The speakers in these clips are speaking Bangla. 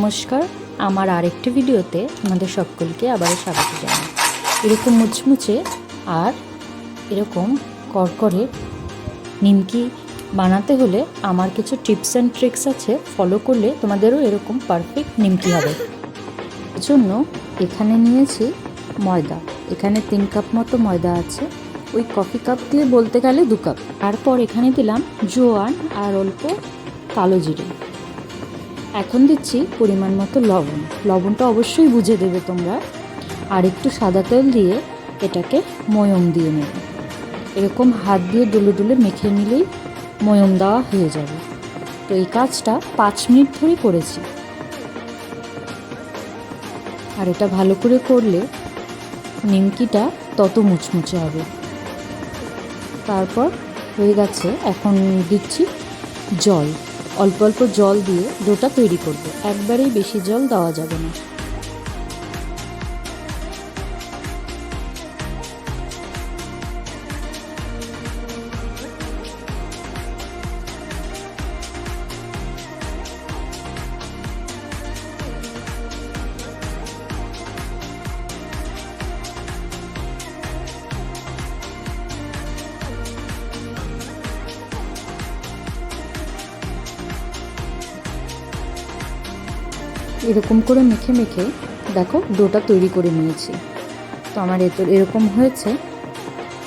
নমস্কার, আমার আরেকটি ভিডিওতে আমাদের সকলকে আবারও স্বাগত জানাই। এরকম মুচমুচে আর এরকম করকরে নিমকি বানাতে হলে আমার কিছু টিপস অ্যান্ড ট্রিক্স আছে, ফলো করলে তোমাদেরও এরকম পারফেক্ট নিমকি হবে। জন্য এখানে নিয়েছি ময়দা। এখানে তিন কাপ মতো ময়দা আছে। ওই কফি কাপ দিয়ে বলতে গেলে দু কাপ। তারপর এখানে দিলাম জোয়ান আর অল্প কালো জিরে। এখন দিচ্ছি পরিমাণ মতো লবণ। লবণটা অবশ্যই বুঝে দেবে তোমরা। আর একটু সাদা তেল দিয়ে এটাকে ময়ম দিয়ে নেবে। এরকম হাত দিয়ে ডুলে ডুলে মেখে নিলেই ময়ম দেওয়া হয়ে যাবে। তো এই কাজটা পাঁচ মিনিট ধরে করেছি। আর এটা ভালো করে করলে নিমকিটা তত মুচমুচে হবে। তারপর হয়ে গেছে, এখন দিচ্ছি জল। অল্প অল্প জল দিয়ে ডোটা তৈরি করব। একবারেই বেশি জল দেওয়া যাবে না। এরকম করে মেখে মেখে, দেখো, ডোটা তৈরি করে নিয়েছি। তো আমার এত, এরকম হয়েছে।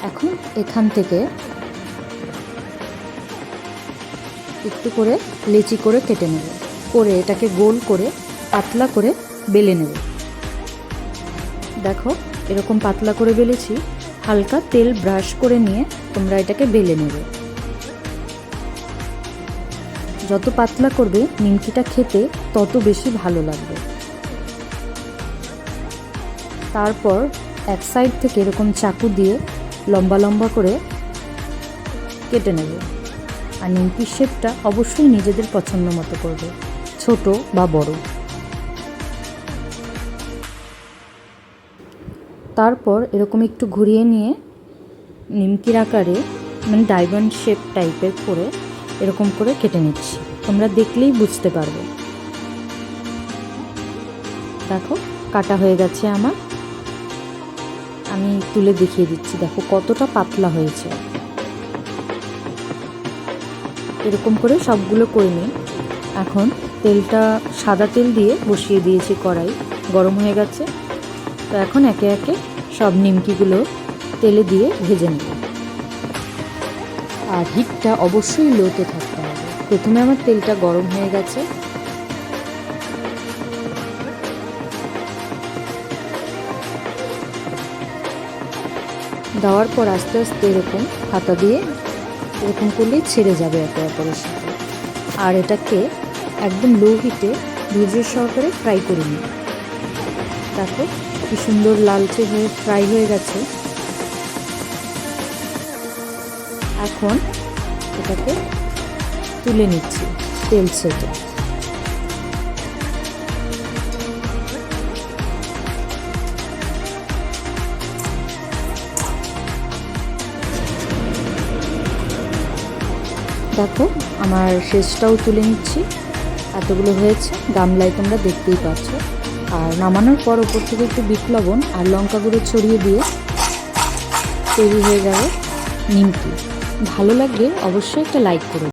এখন এখান থেকে একটু করে লেচি করে কেটে নেব। করে এটাকে গোল করে পাতলা করে বেলে নেব। দেখো, এরকম পাতলা করে বেলেছি। হালকা তেল ব্রাশ করে নিয়ে তোমরা এটাকে বেলে নেবে। যত পাতলা করবে নিমকিটা খেতে তত বেশি ভালো লাগবে। তারপর এক সাইড থেকে এরকম চাকু দিয়ে লম্বা লম্বা করে কেটে নেবে। আর নিমকির শেপটা অবশ্যই নিজেদের পছন্দ মতো করবে, ছোট বা বড়। তারপর এরকম একটু ঘুরিয়ে নিয়ে নিমকির আকারে মানে ডায়মন্ড শেপ টাইপের করে এরকম করে কেটে নিচ্ছি। তোমরা দেখলেই বুঝতে পারবে। দেখো, কাটা হয়ে গেছে আমার। আমি তুলে দেখিয়ে দিচ্ছি। দেখো, কতটা পাতলা হয়েছে। এরকম করে সবগুলো করে নিই। এখন তেলটা, সাদা তেল দিয়ে বসিয়ে দিয়েছি কড়াই। গরম হয়ে গেছে। তো এখন একে একে সব নিমকিগুলো তেলে দিয়ে ভেজে নেব। আর হিটটা অবশ্যই লোতে হবে প্রথমে আমার তেলটা গরম হয়ে গেছে। দেওয়ার পর আস্তে আস্তে এরকম হাতা দিয়ে এরকম করলেই ছেড়ে যাবে একে অপরের সাথে। আর এটাকে একদম লো হিটে ধৈর্য সহকারে ফ্রাই করে নিই দেখো কি সুন্দর লালচে হয়ে ফ্রাই হয়ে গেছে। এখন এটাকে তুলে নিচ্ছি। তেল ছেটে দেখো, আমার শেষটাও তুলে নিচ্ছি। এতগুলো হয়েছে, গামলায় তোমরা দেখতেই পাচ্ছ। আর নামানোর পর ওপর থেকে একটু বিট লবণ আর লঙ্কা গুঁড়ো ছড়িয়ে দিয়ে তৈরি হয়ে যাবে নিমকি। ভালো লাগলে অবশ্যই একটা লাইক করো